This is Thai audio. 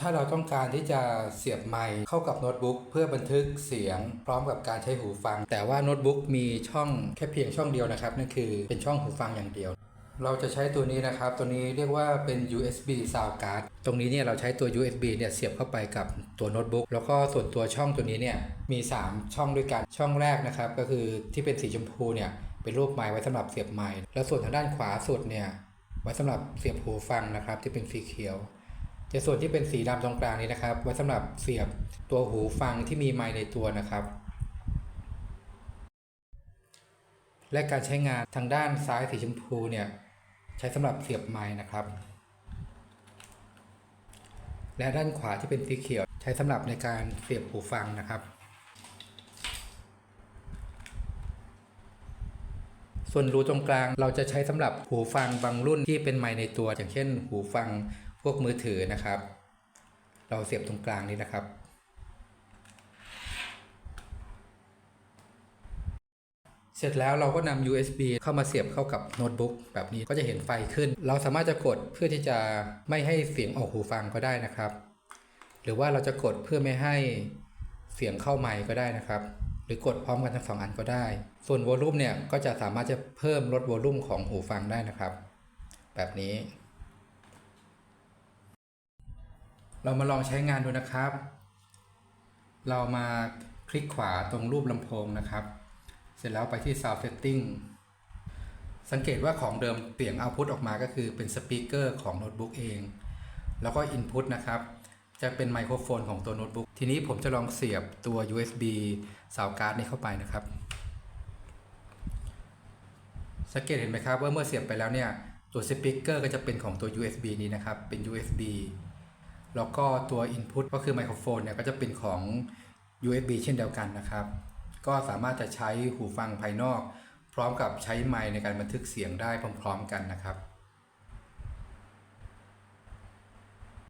ถ้าเราต้องการที่จะเสียบไมค์เข้ากับโน้ตบุ๊กเพื่อบันทึกเสียงพร้อมกับการใช้หูฟัง แต่ว่าโน้ตบุ๊กมีช่องแค่เพียงช่องเดียวนะครับนั่นคือเป็นช่องหูฟังอย่างเดียว เราจะใช้ตัวนี้นะครับ ตัวนี้เรียกว่าเป็น USB sound card ตรงนี้เนี่ยเราใช้ตัว USB เนี่ยเสียบเข้าไปกับตัวโน้ตบุ๊กแล้วก็ส่วนตัวช่องตัวนี้เนี่ยมี 3 ช่องด้วยกันช่องแรกนะครับ ก็คือที่เป็นสีชมพูเนี่ยเป็นรูปไม้ไว้สำหรับเสียบไม้แล้วส่วนทางด้านขวาสุดเนี่ยไว้สำหรับเสียบหูฟังนะครับที่เป็นสีเขียว แต่ส่วนที่เป็นสีดำตรงกลางนี้นะครับ ไว้สำหรับเสียบตัวหูฟังที่มีไมค์ในตัวนะครับ และการใช้งานทางด้านซ้ายสีชมพูเนี่ยใช้สำหรับเสียบไมค์นะครับ และด้านขวาที่เป็นสีเขียว ใช้สำหรับในการเสียบหูฟังนะครับ ส่วนรูตรงกลางเราจะใช้สำหรับหูฟังบางรุ่นที่เป็นไมค์ในตัว อย่างเช่น หูฟัง วกมือถือนะครับ เราเสียบตรงกลางนี้นะครับ เสร็จแล้วเราก็นำ USB เข้ามาเสียบเข้ากับโน้ตบุ๊กแบบนี้ก็จะเห็นไฟขึ้น เราสามารถจะกดเพื่อที่จะไม่ให้เสียงออกหูฟังก็ได้นะครับ หรือว่าเราจะกดเพื่อไม่ให้เสียงเข้าไมค์ก็ได้นะครับ หรือกดพร้อมกันทั้งสองอันก็ได้ ส่วนวอลลุ่มเนี่ยก็จะสามารถจะเพิ่มลดวอลลุ่มของหูฟังได้นะครับ แบบนี้ เรามาลองใช้งานดูนะครับ เรามาคลิกขวาตรงรูปลำโพงนะครับ เสร็จแล้วไปที่ Sound Setting สังเกตว่าของเดิมเสียง Output ออกมาก็คือเป็นสปีกเกอร์ของโน้ตบุ๊กเอง แล้วก็ Input นะครับ จะเป็นไมโครโฟนของตัวโน้ตบุ๊ก ทีนี้ผมจะลองเสียบตัว USB Sound Card นี้เข้าไปนะครับ สังเกตเห็นไหมครับว่าเมื่อเสียบไปแล้วเนี่ย ตัวสปีกเกอร์ก็จะเป็นของตัว USB นี้นะครับ เป็น USB แล้วก็ตัว Input ก็คือไมโครโฟนเนี่ยก็จะเป็นของ USB เช่นเดียวกันนะครับ ก็สามารถจะใช้หูฟังภายนอก พร้อมกับใช้ไมค์ในการบันทึกเสียงได้พร้อม ๆ กันนะครับ